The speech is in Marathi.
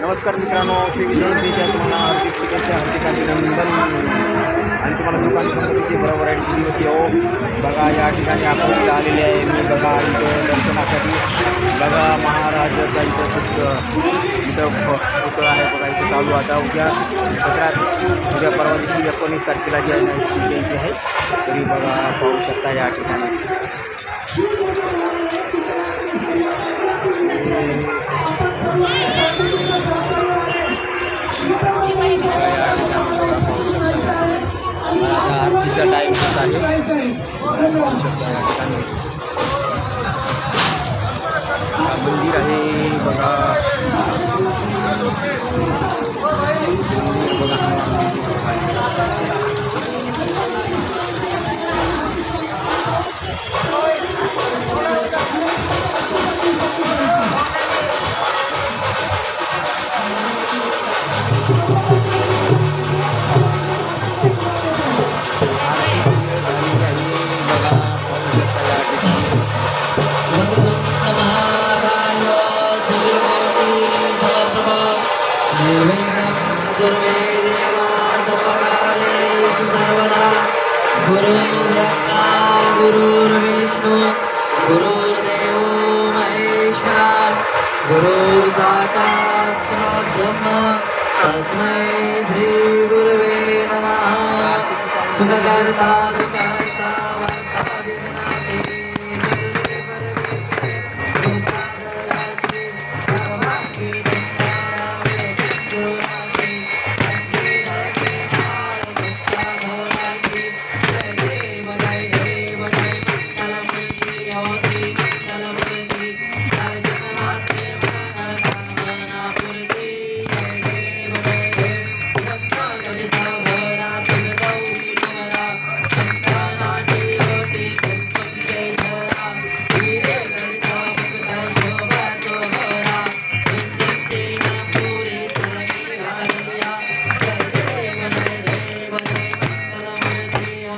नमस्कार मित्रांनो श्री विजयंतीच्या तुम्हाला हार्दिक शुभेच्छा हार्दिक अभिनंदन. आणि तुम्हाला दुकान समृद्धीची बरोबर आहे किती दिवस येऊ? बघा या ठिकाणी आपण आलेले आहे मी. बघा इथं दर्शनासाठी बघा महाराजाचा इथं खूप इथं प- आहे बघा इथं चालू. आता उद्या सगळ्यात उद्या परवा दिवशी एकोणीस तारखेला जी आहे ना श्री जयंती आहे. तरी बघा पाहू शकता या ठिकाणी. आहे. ठिकाणी मंदिर आहे बघा. गुरुर्विष्णु गुरुर्देवो महेश्वरा गुरुर्दाता ब्रह्म तस्मै श्री गुरुवे नमः सुखकर्ता Lord.